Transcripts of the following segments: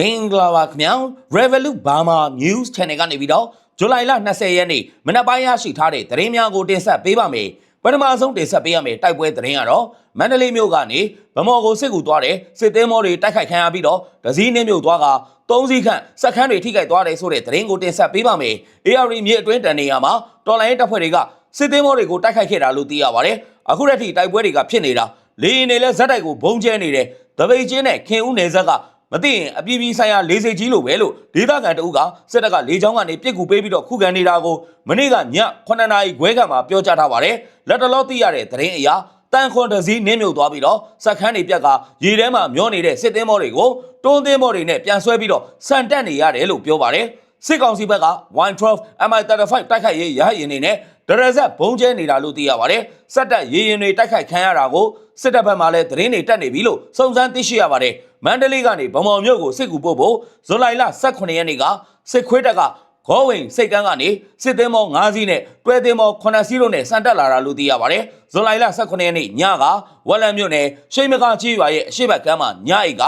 မင်္ဂလာပါခင်ဗျာ Revolut Burma News Channel ကနေပြီးတော့ဇူလိုင်လ20ရက်နေ့မနက်ပိုင်းရရှိထားတဲ့သတင်းများကိုတင်ဆက်ပေးပါမယ်ပထမဆုံးတင်ဆက်ပေးရမယ့်တိုက်ပွဲသတင်းကတော့မန္တလေးမြို့ကနေဗမော်ကိုစစ်ကူသွားတဲ့စစ်သေးမောတွေတိုက်ခိုက်ခံရပြီးတော့ဒဇီးနှင်းမြို့သွားကသုံးစီးခန့်စက်ခန်းတွေထိခိုက်သွားတယ်ဆိုတဲ့သတင်းကိုတင်ဆက်ပေးပါမယ် AR မြေအတွင်းတန်နေရမှာတော်လိုင်းတပ်ဖွဲ့တွေကစစ်သေးမောတွေကိုတိုက်ခိုက်ခဲ့တာလို့သိရပါတယ်အခုတည်းထိတိုက်ပွဲတွေကဖြစ်နေတာလေရင်တွေလည်းဇက်တိုက်ကိုဘုံကျဲနေတယ်တပိတ်ချင်းနဲ့ခင်ဦးနယ်ဇက်က မသိရင်အပြည်ပြည်ဆိုင်ရာလေးစိတ်ကြီးလိုပဲလို့ဒေသခံတအုပ်ကစစ်တပ်ကလေချောင်းကနေပြစ်ကူပေးပြီးတော့ခုခံနေတာကိုမနေ့ကည9နာရီခွဲခန့်မှာပြောကြားထားပါတယ်လက်တလောသိရတဲ့သတင်းအရာတန်ခွန်တစည်းနင်းမြုပ်သွားပြီးတော့စက်ခန်းတွေပြက်ကရေထဲမှာမျောနေတဲ့စစ်သင်းမောတွေကိုတွန်းသင်းမောတွေနဲ့ပြန်ဆွဲပြီးတော့စံတက်နေရတယ်လို့ပြောပါတယ်စစ်ကောင်စီဘက်က Y12 MI35 တိုက်ခိုက်ရေးရဟရင်နေနဲ့ဒရဇက်ဘုံကျဲနေတာလို့သိရပါတယ်စက်တက်ရေရင်တွေတိုက်ခိုက်ခံရတာကိုစစ်တပ်ဘက်မှလည်းသတင်းတွေတက်နေပြီလို့စုံစမ်းသိရှိရပါတယ် မန္တလေးကနေဗမော်မြို့ကိုစစ်ကူပို့ဖို့ဇူလိုင်လ18ရက်နေ့ကစစ်ခွေးတပ်ကဂေါ်ဝင်စိတ်ကန်းကနေစစ်သင်းမော9စီးနဲ့တွဲသင်းမော9စီးတို့နဲ့စံတက်လာတာလို့သိရပါတယ်ဇူလိုင်လ18ရက်နေ့ညကဝက်လန်မြို့နယ်ရှိမကာကြီးရွာရဲ့အရှိတ်ဘက်ကမ်းမှာညအိတ်က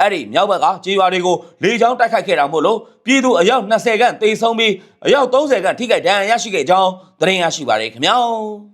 အဲ့ဒီမြောက်ဘက်ကကြေးရွာတွေကိုလေချောင်းတိုက်ခိုက်ခဲ့တာမို့လို့ပြည်သူအယောက်20ခန့်တေဆုံးပြီးအယောက်30ခန့်ထိခိုက်ဒဏ်ရာရရှိခဲ့ကြောင်းသတင်းရရှိပါတယ်ခင်ဗျာ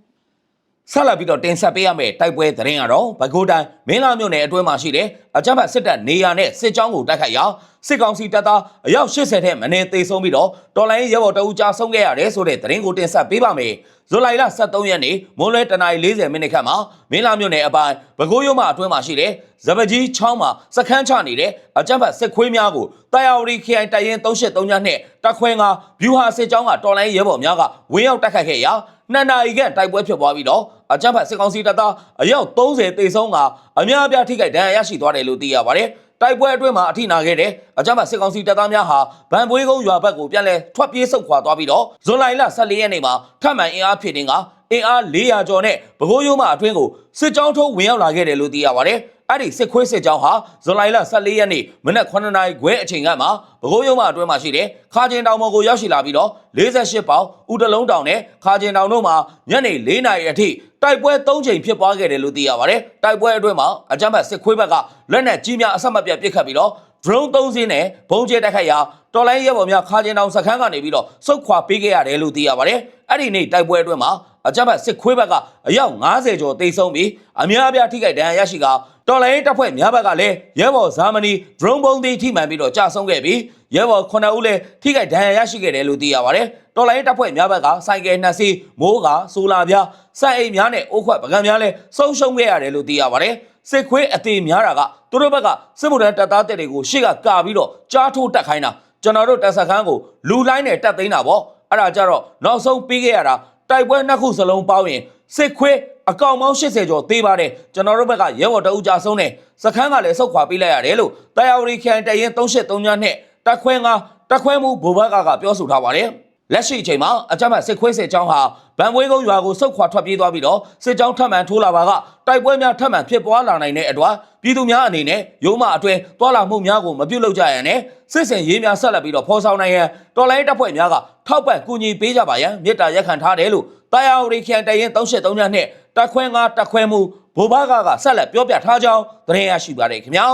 ဆက်လက်ပြီးတော့တင်ဆက်ပေးရမယ့်တိုက်ပွဲသတင်းကတော့ဘကိုးတိုင်းမင်းလာမြို့နယ်အတွင်းမှာရှိတဲ့အကြမ်းဖက်စစ်တပ်နေရာနဲ့စစ်ကြောင်းကိုတိုက်ခိုက်ရာစစ်ကောင်စီတပ်သားအယောက်80ထက်မနည်းသေဆုံးပြီးတော့တော်လိုင်းရဲဘော်တအူးကြားဆုံးခဲ့ရတယ်ဆိုတဲ့သတင်းကိုတင်ဆက်ပေးပါမယ်ဇူလိုင်လ23ရက်နေ့မွန်းလွဲတနာရီ40မိနစ်ခန့်မှာမင်းလာမြို့နယ်အပိုင်းဘကိုးရုံးမှာအတွင်းမှာရှိတဲ့ဇပကြီးချောင်းမှာစခန်းချနေတဲ့အကြမ်းဖက်စစ်ခွေးများကိုတာယာဝတီ KI တိုင်ရင်383နဲ့တက်ခွဲငါဘျူဟာစစ်ကြောင်းကတော်လိုင်းရဲဘော်များကဝင်းရောက်တိုက်ခိုက်ခဲ့ရာ နှစ်နာရီခန့်တိုက်ပွဲဖြစ်ပွားပြီးတော့အကြမ်းဖက်စစ်ကောင်စီတပ်သားအယောက်30တေဆုံးကအများအပြားထိခိုက်ဒဏ်ရာရရှိသွားတယ်လို့သိရပါတယ်။တိုက်ပွဲအတွင်းမှာအထိနာခဲ့တဲ့အကြမ်းဖက်စစ်ကောင်စီတပ်သားများဟာဗန်ပွေးကုန်းရွာဘက်ကိုပြန်လည်ထွက်ပြေးဆုတ်ခွာသွားပြီးတော့ဇွန်လလ14ရက်နေ့မှာထပ်မံအင်အားဖြစ်တင်ကအင်အား400ကျော်နဲ့ပဲခူးရိုးမှအတွင်းကိုစစ်ကြောင်းထိုးဝင်ရောက်လာခဲ့တယ်လို့သိရပါတယ်။ အဲ့ဒီစစ်ခွေးစစ်ကြောင်းဟာဇွန်လလ14ရက်နေ့မနက်9နာရီခွဲအချိန်ကမှပဲခူးရိုးမှအတွင်းမှာရှိတဲ့ခါကျင်တောင်ပေါ်ကိုရောက်ရှိလာပြီးတော့48ပေါင်ဦးတလုံးတောင်နဲ့ခါကျင်တောင်တို့မှာညနေ4နာရီအထိတိုက်ပွဲ၃ချိန်ဖြစ်ပွားခဲ့တယ်လို့သိရပါတယ်။တိုက်ပွဲအတွင်းမှာအကြမ်းဖက်စစ်ခွေးဘက်ကလက်နက်ကြီးများအဆက်မပြတ်ပစ်ခတ်ပြီးတော့ drone ၃စင်းနဲ့ဘုံကျဲတိုက်ခိုက်ရာတော်လိုင်းရဲဘော်များခါကျင်တောင်စခန်းကနေပြီးတော့စုတ်ခွာပေးခဲ့ရတယ်လို့သိရပါတယ်။အဲ့ဒီနေ့တိုက်ပွဲအတွင်းမှာအကြမ်းဖက်စစ်ခွေးဘက်ကအယောက်90ကျော်တိတ်ဆုံးပြီးအများအပြားထိခိုက်ဒဏ်ရာရရှိကတော်လိုင်းတပ်ဖွဲ့များဘက်ကလည်းရဲဘော်ဇာမနီ drone ဘုံသေးထိမှန်ပြီးတော့ကြာဆုံးခဲ့ပြီး ရဲဘော်9ဦးလည်းထိခိုက်ဒဏ်ရာရရှိခဲ့တယ်လို့သိရပါတယ်။တော်လိုင်းတပ်ဖွဲ့များဘက်ကစိုက်ကယ်နှစ်စီးမိုးကဆိုလာပြားစက်အိမ်များနဲ့အိုးခွက်ပကံများလည်းဆုံးရှုံးခဲ့ရတယ်လို့သိရပါတယ်။စစ်ခွေးအသေးများတာကသူတို့ဘက်ကစစ်မှုထမ်းတပ်သားတက်တွေကိုရှေ့ကကာပြီးတော့ကြားထိုးတက်ခိုင်းတာကျွန်တော်တို့တပ်စခန်းကိုလူလိုင်းနဲ့တက်သိမ်းတာပေါ့အဲ့ဒါကြတော့နောက်ဆုံးပြီးခဲ့ရတာတိုက်ပွဲနှစ်ခုစလုံးပေါင်းရင်စစ်ခွေးအကောင်ပေါင်း80ကျော်သေးပါတယ်ကျွန်တော်တို့ဘက်ကရဲဘော်တအူးကြဆုံးတယ်စခန်းကလည်းဆုတ်ခွာပေးလိုက်ရတယ်လို့တာယာဝတီခိုင်တရင်383ညနဲ့ တက်ခွဲငါတက်ခွဲမှုဘိုဘကကပြောဆိုထားပါတယ်လက်ရှိအချိန်မှာအကြမ်းဖက်စစ်ခွေးစစ်ကြောင်းဟာဗန်ဝေးကုန်းရွာကိုစုတ်ခွာထွက်ပြေးသွားပြီးတော့စစ်ကြောင်းထပ်မံထိုးလာပါကတိုက်ပွဲများထပ်မံဖြစ်ပွားလာနိုင်တဲ့အတွက်ပြည်သူများအနေနဲ့ရုံးမအတွဲတွာလာမှုများကိုမပြုတ်လောက်ကြရန်နဲ့စစ်စင်ရေးများဆက်လက်ပြီးတော့ဖော်ဆောင်နိုင်ရန်တော်လိုင်းတပ်ဖွဲ့များကထောက်ပံ့ကူညီပေးကြပါရန်မြစ်တာရက်ခံထားတယ်လို့တာယာဝတီခရိုင်တရင်373ညနဲ့တက်ခွဲငါတက်ခွဲမှုဘိုဘကကဆက်လက်ပြောပြထားကြောင်းသတင်းရရှိပါတယ်ခင်ဗျာ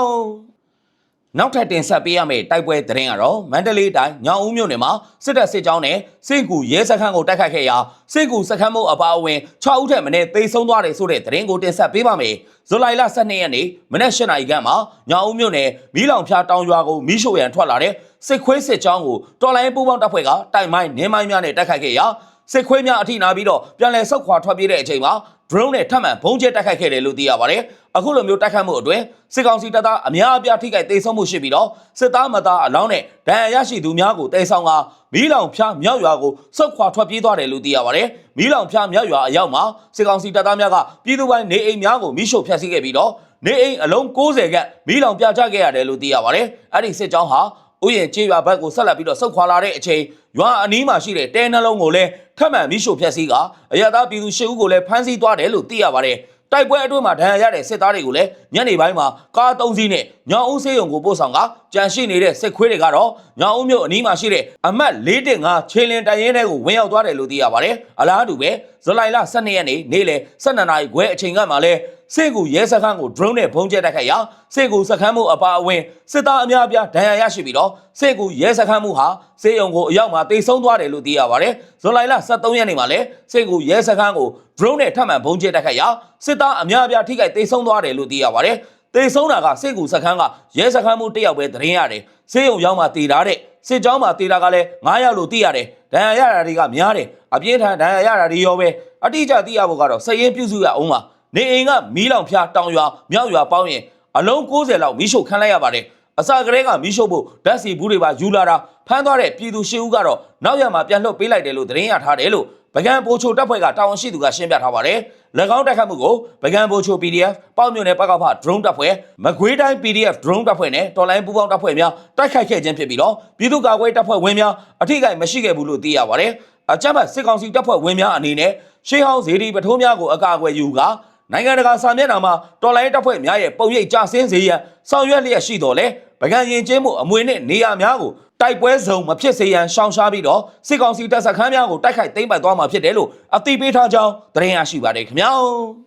နောက်ထပ်တင်ဆက်ပေးရမယ့်တိုက်ပွဲသတင်းကတော့မန္တလေးတိုင်းညောင်ဦးမြို့နယ်မှာစစ်တပ်စစ်ကြောင်းနဲ့စင့်ကူရဲစခန်းကိုတိုက်ခိုက်ခဲ့ရာစင့်ကူစခန်းမုပ်အပါအဝင်6ဦးထက်မနည်းသေဆုံးသွားတယ်ဆိုတဲ့သတင်းကိုတင်ဆက်ပေးပါမယ်။ဇူလိုင်လ12ရက်နေ့မနက်၈နာရီခန့်မှာညောင်ဦးမြို့နယ်မီးလောင်ဖျားတောင်ရွာကိုမီးရှို့ရန်ထွက်လာတဲ့စစ်ခွေးစစ်ကြောင်းကိုတော်လိုင်းပူပေါင်းတပ်ဖွဲ့ကတိုင်မိုင်းနင်းမိုင်းများနဲ့တိုက်ခိုက်ခဲ့ရာ စစ်ခွေးများအထိနာပြီးတော့ပြန်လည်ဆုတ်ခွာထွက်ပြေးတဲ့အချိန်မှာ drone နဲ့ထပ်မံဘုံကျဲတိုက်ခိုက်ခဲ့တယ်လို့သိရပါတယ်။အခုလိုမျိုးတိုက်ခိုက်မှုအတွင်းစစ်ကောင်စီတပ်သားအများအပြားထိခိုက်ဒေဆုံးမှုရှိပြီးတော့စစ်သားမသားအလောင်းနဲ့ဒဏ်ရာရရှိသူများကိုတေဆောင်ကမီးလောင်ဖျားမြောက်ရွာကိုဆုတ်ခွာထွက်ပြေးသွားတယ်လို့သိရပါတယ်။မီးလောင်ဖျားမြောက်ရွာအရောက်မှာစစ်ကောင်စီတပ်သားများကပြည်သူပိုင်းနေအိမ်များကိုမီးရှို့ဖျက်ဆီးခဲ့ပြီးတော့နေအိမ်အလုံး90ခန့်မီးလောင်ပြချခဲ့ရတယ်လို့သိရပါတယ်။အဲ့ဒီစစ်ကြောင်းဟာ ဥယျာဉ်ကျေးရွာဘက်ကိုဆက်လက်ပြီးတော့ဆုတ်ခွာလာတဲ့အချိန်ရွာအနီးမှာရှိတဲ့တဲနှလုံးကိုလည်းထပ်မံမိရှို့ဖျက်ဆီးကအရသာပြည်သူရှစ်ဦးကိုလည်းဖမ်းဆီးသွားတယ်လို့သိရပါတယ်။တိုက်ပွဲအတွင်းမှာဒဏ်ရာရတဲ့စစ်သားတွေကိုလည်းညနေပိုင်းမှာကား၃စီးနဲ့ညောင်ဦးစေးရုံကိုပို့ဆောင်ကကြန့်ရှိနေတဲ့စစ်ခွေးတွေကတော့ညောင်ဦးမြို့အနီးမှာရှိတဲ့အမှတ်415ခြေလင်တိုင်ရင်တွေကိုဝင်ရောက်သွားတယ်လို့သိရပါတယ်။အလားတူပဲဇူလိုင်လ12ရက်နေ့နေ့လယ်12နာရီခွဲအချိန်ကမှလည်း စစ်ကူရဲစခန်းကို drone နဲ့ဘုံကျဲတိုက်ခိုက်ရာစစ်ကူစခန်းမှုအပါအဝင်စစ်သားအများအပြားဒဏ်ရာရရှိပြီးတော့စစ်ကူရဲစခန်းမှုဟာစေယုံကိုအရောက်မှာတိတ်ဆုံးသွားတယ်လို့သိရပါတယ်ဇွန်လလ23ရက်နေ့မှာလည်းစစ်ကူရဲစခန်းကို drone နဲ့ထပ်မံဘုံကျဲတိုက်ခိုက်ရာစစ်သားအများအပြားထိခိုက်တိတ်ဆုံးသွားတယ်လို့သိရပါတယ်တိတ်ဆုံးတာကစစ်ကူစခန်းကရဲစခန်းမှုတစ်ယောက်ပဲသတင်းရတယ်စေယုံရောက်မှာတည်ထားတဲ့စစ်ကြောင်းမှာတည်တာကလည်း9ယောက်လို့သိရတယ်ဒဏ်ရာရတာတွေကများတယ်အပြင်းထန်ဒဏ်ရာရတာတွေရောပဲအတိအကျသိရဖို့ကတော့စည်ရင်ပြုစုရအောင်ပါ နေအိမ်ကမီးလောင်ဖျားတောင်ရွာမြောက်ရွာပေါင်းရင်အလုံး90လောက်မီးရှို့ခန်းလိုက်ရပါတယ်အစကတည်းကမီးရှို့ဖို့ဓာတ်စီဘူးတွေပါယူလာတာဖမ်းသွားတဲ့ပြည်သူရှစ်ဦးကတော့နောက်ရမှာပြန်လွှတ်ပေးလိုက်တယ်လို့သတင်းရထားတယ်လို့ဗကံပိုချိုတပ်ဖွဲ့ကတာဝန်ရှိသူကရှင်းပြထားပါတယ်၎င်းတိုက်ခတ်မှုကိုဗကံပိုချို PDF ပေါ့မြို့နယ်ပကဖ drone တပ်ဖွဲ့မကွေးတိုင်း PDF drone တပ်ဖွဲ့နဲ့တော်လိုင်းပူးပေါင်းတပ်ဖွဲ့များတိုက်ခိုက်ခဲ့ခြင်းဖြစ်ပြီးတော့ပြည်သူ့ကာကွယ်တပ်ဖွဲ့ဝင်များအထိကိမရှိခဲ့ဘူးလို့သိရပါတယ်အကြမ်းဖက်စစ်ကောင်စီတပ်ဖွဲ့ဝင်များအနေနဲ့ရှေးဟောင်းဇေဒီပထိုးများကိုအကာအကွယ်ယူကာ နိုင်ငံတကာစာမျက်နှာမှာတော်လိုင်းတပ်ဖွဲ့များရဲ့ပုံရိပ်ကြဆင်းစေရန်ဆောင်ရွက်လျက်ရှိတော်လဲဗကံရင်ကျင်းမှုအမွေနဲ့နေရာများကိုတိုက်ပွဲစုံမဖြစ်စေရန်ရှောင်ရှားပြီးတော့စစ်ကောင်စီတပ်စခန်းများကိုတိုက်ခိုက်သိမ်းပိုက်သွားမှာဖြစ်တယ်လို့အသိပေးထားကြောင်းသတင်းရရှိပါတယ်ခင်ဗျာ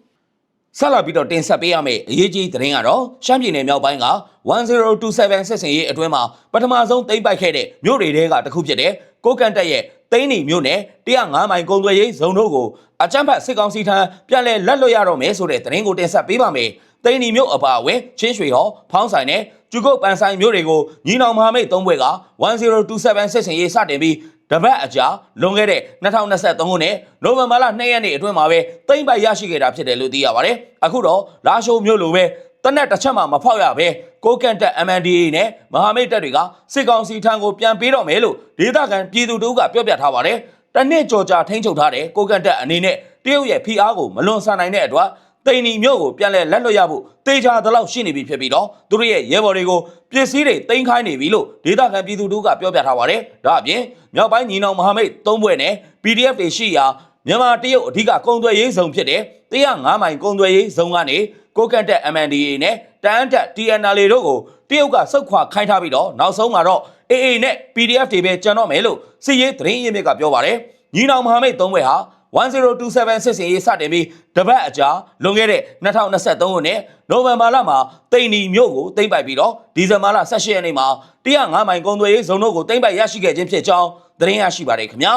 ဆက်လာပြီးတော့တင်ဆက်ပေးရမယ့်အရေးကြီးသတင်းကတော့ရှမ်းပြည်နယ်မြောက်ပိုင်းက1027စစ်စင်ရေးအတွင်းမှာပထမဆုံးသိမ်းပိုက်ခဲ့တဲ့မြို့တွေထဲကတစ်ခုဖြစ်တဲ့ကိုကန့်တက်ရဲ့သိန်းနီမြို့နယ်105မိုင်ကုန်းသွယ်ရေးဇုံတို့ကိုအကြမ်းဖက်စစ်ကောင်စီထံပြန်လည်လက်လွတ်ရတော့မယ်ဆိုတဲ့သတင်းကိုတင်ဆက်ပေးပါမယ်။သိန်းနီမြို့အပါအဝင်ချင်းရွှေဟော်ဖောင်းဆိုင်နဲ့ကျုကုတ်ပန်ဆိုင်မြို့တွေကိုညီနောင်မဟာမိတ်သုံးဘွဲက1027စစ်စင်ရေးစတင်ပြီး တပတ်အကြာလွန်ခဲ့တဲ့2023ခုနှစ်နိုဝင်ဘာလ2ရက်နေ့အတွင်းမှာပဲသိမ့်ပိုက်ရရှိခဲ့တာဖြစ်တယ်လို့သိရပါတယ်။အခုတော့လာရှိုးမြို့လိုပဲတနက်တစ်ချက်မှမဖောက်ရပဲကိုကန့်တက် MNDAA နဲ့မဟာမိတ်တပ်တွေကစစ်ကောင်စီထံကိုပြန်ပေးတော့မယ်လို့ဒေသခံပြည်သူတို့ကပြောပြထားပါတယ်။တနစ်ကြော်ကြာထိန်းချုပ်ထားတဲ့ကိုကန့်တက်အနေနဲ့တရုတ်ရဲ့ဖိအားကိုမလွန်ဆန်နိုင်တဲ့အတွက် တိန်နီမြို့ကိုပြန်လဲလက်လွတ်ရဖို့တေချာတလောက်ရှိနေပြီဖြစ်ပြီးတော့သူတို့ရဲ့ရဲဘော်တွေကိုပစ္စည်းတွေတင်ခိုင်းနေပြီလို့ဒေသခံပြည်သူတို့ကပြောပြထားပါတယ်။ဒါအပြင်မြောက်ပိုင်းညီနောင်မဟာမိတ်သုံးဘွဲ့နဲ့ PDF တွေရှိရာမြန်မာတရုတ်အဓိကကုံသွယ်ရေးဇုံဖြစ်တဲ့105မိုင်ကုံသွယ်ရေးဇုံကနေကိုကန့်တက် MNDAA နဲ့တန်းတက် TNL တို့ကိုတရုတ်ကစုတ်ခွာခိုင်းထားပြီးတော့နောက်ဆုံးမှာတော့ AA နဲ့ PDF တွေပဲကြံတော့မယ်လို့စစ်ရေးသတင်းရင်းမြစ်ကပြောပါတယ်။ညီနောင်မဟာမိတ်သုံးဘွဲ့ဟာ 1027စစ်စင်ရေးစတင်ပြီးတပတ်အကြာလွန်ခဲ့တဲ့2023ခုနှစ်နိုဝင်ဘာလမှာတိန်နီမြို့ကိုသိမ်းပိုက်ပြီးတော့ဒီဇင်ဘာလ18ရက်နေ့မှာ105မိုင်ကုန်းသွယ်ရေးဇုံတို့ကိုသိမ်းပိုက်ရရှိခဲ့ခြင်းဖြစ်ကြောင်းသတင်းရရှိပါတယ်ခင်ဗျာ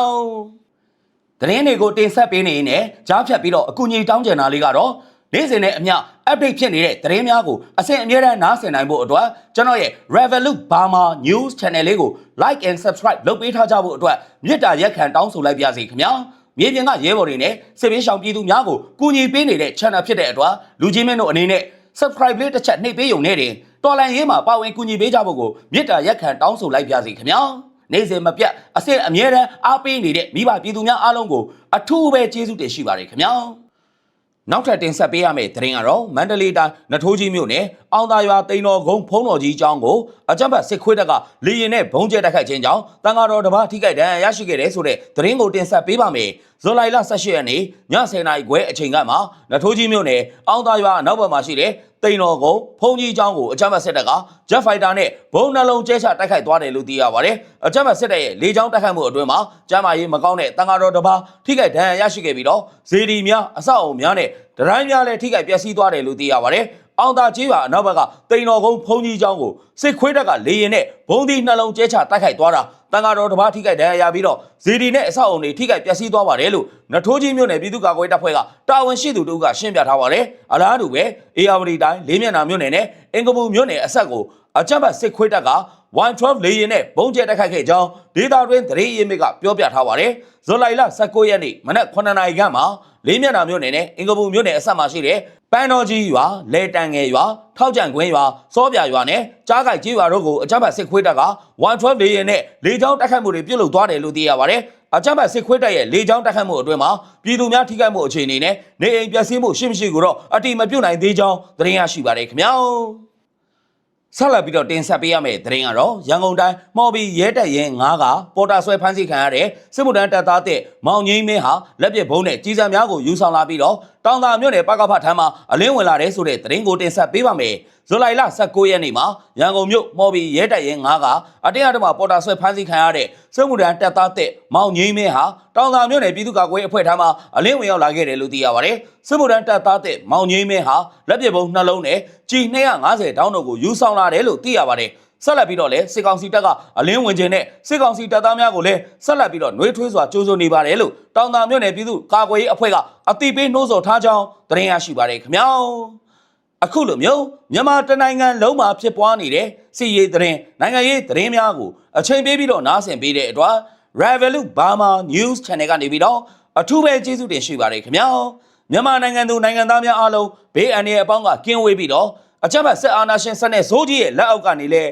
သတင်းတွေကိုတင်ဆက်ပေးနေရင်ကြားဖြတ်ပြီးတော့အကူအညီတောင်းကြတာလေးကတော့နေ့စဉ်နဲ့အမျှ update ဖြစ်နေတဲ့သတင်းများကိုအစဉ်အမြဲတမ်းနားဆင်နိုင်ဖို့အတွက်ကျွန်တော်ရဲ့ Revolut Burma News Channel လေးကို like and subscribe လုပ်ပေးထားကြဖို့အတွက်မေတ္တာရက်ခံတောင်းဆိုလိုက်ပါစီခင်ဗျာ မြေပြင်ကရဲဘော်တွေနဲ့စစ်ပေးရှောင်ပြည်သူများကိုကူညီပေးနေတဲ့ channel ဖြစ်တဲ့အတွက်လူချင်းမင်းတို့အနေနဲ့ subscribe လေးတစ်ချက်နှိပ်ပေးရုံနဲ့တင်တော်လန်ရေးမှာပါဝင်ကူညီပေးကြဖို့ကိုမေတ္တာရက်ခံတောင်းဆိုလိုက်ပါစီခင်ဗျာနေ့စဉ်မပြတ်အစစ်အမြဲတမ်းအားပေးနေတဲ့မိဘပြည်သူများအားလုံးကိုအထူးပဲကျေးဇူးတင်ရှိပါတယ်ခင်ဗျာ နောက်ထပ်တင်ဆက်ပေးရမယ့်သတင်းကတော့မန္တလေးတိုင်းနထိုးကြီးမြို့နယ်အောင်သာရွာတိန်တော်ကုန်းဖုံးတော်ကြီးကျောင်းကိုအကြမ်းဖက်စစ်ခွေးတပ်ကလေရင်နဲ့ဘုံကျဲတိုက်ခိုက်ခြင်းကြောင့်တန်ဃာတော်တစ်ပါးထိခိုက်ဒဏ်ရာရရှိခဲ့တယ်ဆိုတဲ့သတင်းကိုတင်ဆက်ပေးပါမယ်။ဇူလိုင်လ18ရက်နေ့ည10:00နာရီခွဲအချိန်ကမှနထိုးကြီးမြို့နယ်အောင်သာရွာနောက်ဘက်မှာရှိတဲ့ တိန်တော်ကုန်းဖုံးကြီးကျောင်းကိုအကြမ်းဖက်စစ်တပ်က Jet Fighter နဲ့ဘုံနှလုံးကျဲချတိုက်ခိုက်သွားတယ်လို့သိရပါတယ်။အကြမ်းဖက်စစ်တပ်ရဲ့လေကြောင်းတိုက်ခိုက်မှုအတွင်းမှာကျမ်းမာရေးမကောင်းတဲ့တန်ဃာတော်တစ်ပါးထိခိုက်ဒဏ်ရာရရှိခဲ့ပြီးတော့ဇေဒီများအဆောက်အုံများနဲ့ဒရိုင်းများလည်းထိခိုက်ပျက်စီးသွားတယ်လို့သိရပါတယ်။ အောင်သာကြီးပါအနောက်ဘက်ကတိန်တော်ကုန်းဖုံးကြီးကျောင်းကိုစစ်ခွေးတပ်ကလေရင်နဲ့ဘုံသီးနှလုံးကျဲချတိုက်ခိုက်သွားတာတန်ဃာတော်တစ်ပါးထိခိုက်ဒဏ်ရာရပြီးတော့ဇေဒီနဲ့အဆောက်အုံတွေထိခိုက်ပျက်စီးသွားပါတယ်လို့နထိုးကြီးမြို့နယ်ပြည်သူ့ကာကွယ်တပ်ဖွဲ့ကတာဝန်ရှိသူတို့ကရှင်းပြထားပါတယ်။အလားတူပဲအေယာဝတီတိုင်းလေးမျက်နှာမြို့နယ်နဲ့အင်္ဂပူမြို့နယ်အဆက်ကို အကြမ်းဖက်စစ်ခွေးတပ်က112လေရင်နဲ့ဘုံကျဲတိုက်ခိုက်ခဲ့ကြောင်းဒေတာတွင်သတင်းရင်းမြစ်ကပြောပြထားပါတယ်။ဇူလိုင်လ19ရက်နေ့မနက်9:00နာရီခန့်မှာလေးမျက်နှာမြို့နယ်နဲ့အင်္ဂပူမြို့နယ်အဆက်မှာရှိတဲ့ပန်းတော်ကြီးရွာလဲတန်ငယ်ရွာထောက်ကြံကွင်းရွာစောပြရွာနဲ့ကြားကိုက်ကြီးရွာတို့ကိုအကြမ်းဖက်စစ်ခွေးတပ်က112လေရင်နဲ့လေကြောင်းတိုက်ခိုက်မှုတွေပြုလုပ်သွားတယ်လို့သိရပါတယ်။အကြမ်းဖက်စစ်ခွေးတပ်ရဲ့လေကြောင်းတိုက်ခိုက်မှုအတွင်းမှာပြည်သူများထိခိုက်မှုအခြေအနေနဲ့နေအိမ်ပျက်စီးမှုရှိမရှိကိုတော့အတိမပြုတ်နိုင်သေးကြောင်းသတင်းရရှိပါတယ်ခင်ဗျာ။ ဆက်လက်ပြီးတော့တင်ဆက်ပေးရမယ့်သတင်းကတော့ရန်ကုန်တိုင်းမော်ဘီရဲတပ်ရင်9ကပေါ်တာဆွဲဖမ်းဆီးခံရတဲ့စစ်မှုထမ်းတပ်သားတဲ့မောင်ငိမ့်မင်းဟာလက်ပစ်ဘုံနဲ့ကြီးစံများကိုယူဆောင်လာပြီးတော့ တောင်သာမြို့နယ်ပကဖထမ်းမှာအလင်းဝင်လာတဲ့ဆိုတဲ့သတင်းကိုတင်ဆက်ပေးပါမယ်ဇူလိုင်လ19ရက်နေ့မှာရန်ကုန်မြို့မော်ဘီရဲတပ်ရဲ9ကအတင်းအဓမ္မပေါ်တာဆွဲဖမ်းဆီးခံရတဲ့စစ်မှုထမ်းတပ်သားတဲ့မောင်ငိမ့်မင်းဟာတောင်သာမြို့နယ်ပြည်သူ့ကာကွယ်ရေးအဖွဲ့ထမ်းမှာအလင်းဝင်ရောက်လာခဲ့တယ်လို့သိရပါတယ်စစ်မှုထမ်းတပ်သားတဲ့မောင်ငိမ့်မင်းဟာလက်ပစ်ပုံနှလုံးနဲ့ကြီး250တောင်းတို့ကိုယူဆောင်လာတယ်လို့သိရပါတယ် ဆက်လက်ပြီးတော့လည်းစစ်ကောင်စီတပ်ကအလင်းဝင်ခြင်းနဲ့စစ်ကောင်စီတပ်သားများကိုလည်းဆက်လက်ပြီးတော့နှွေးထွေးစွာကြိုးစိုးနေပါတယ်လို့တောင်သာမြို့နယ်ပြည်သူ့ကာကွယ်ရေးအဖွဲ့ကအတိပေးနှိုးဆော်ထားကြောင်းသတင်းရရှိပါတယ်ခင်ဗျာအခုလိုမျိုးမြန်မာတနိုင်ငံလုံးမှာဖြစ်ပွားနေတဲ့စီရေးသတင်းနိုင်ငံရေးသတင်းများကိုအချိန်ပေးပြီးတော့နားဆင်ပေးတဲ့အတွက် Revolut Burma News Channel ကနေပြီးတော့အထူးပဲကျေးဇူးတင်ရှိပါတယ်ခင်ဗျာမြန်မာနိုင်ငံသူနိုင်ငံသားများအားလုံးဘေးအန္တရာယ်အပေါင်းကကင်းဝေးပြီးတော့အကြမ်းဖက်ဆက်အာဏာရှင်စနစ်ဇိုးကြီးရဲ့လက်အောက်ကနေလည်း